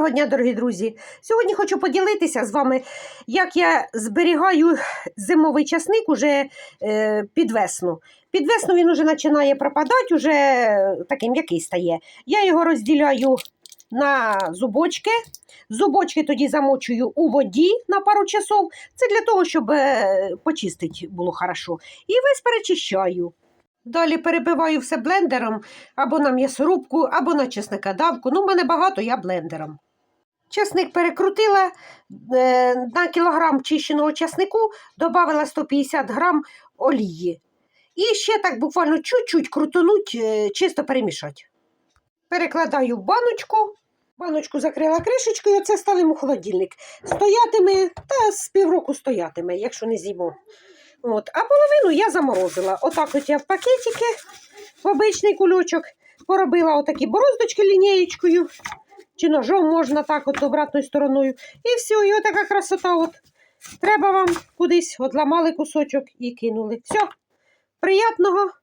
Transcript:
Доброго дня, дорогі друзі! Сьогодні хочу поділитися з вами, як я зберігаю зимовий часник уже е, під весну. Під весну він уже починає пропадати, уже таким який стає. Я його розділяю на зубочки. Зубочки тоді замочую у воді на пару часов. Це для того, щоб е, почистити було хорошо. І весь перечищаю. Далі перебиваю все блендером або на м'ясорубку, або на чесникодавку. Ну, в мене багато, я блендером. Чесник перекрутила е, на кілограм чищеного чеснику, додала 150 грам олії. І ще так буквально чуть-чуть крутануть, е, чисто перемішати. Перекладаю в баночку, баночку закрила кришечкою, оце ставимо у холодильник. Стоятиме та з півроку стоятиме, якщо не з'їмо. От. А половину я заморозила. Отак от я в пакетики, в обичний кульочок, поробила отакі бороздочки лінієчкою, чи ножом можна так от обратною стороною. І все, і отака красота. От. Треба вам кудись, от ламали кусочок і кинули. Все, приятного!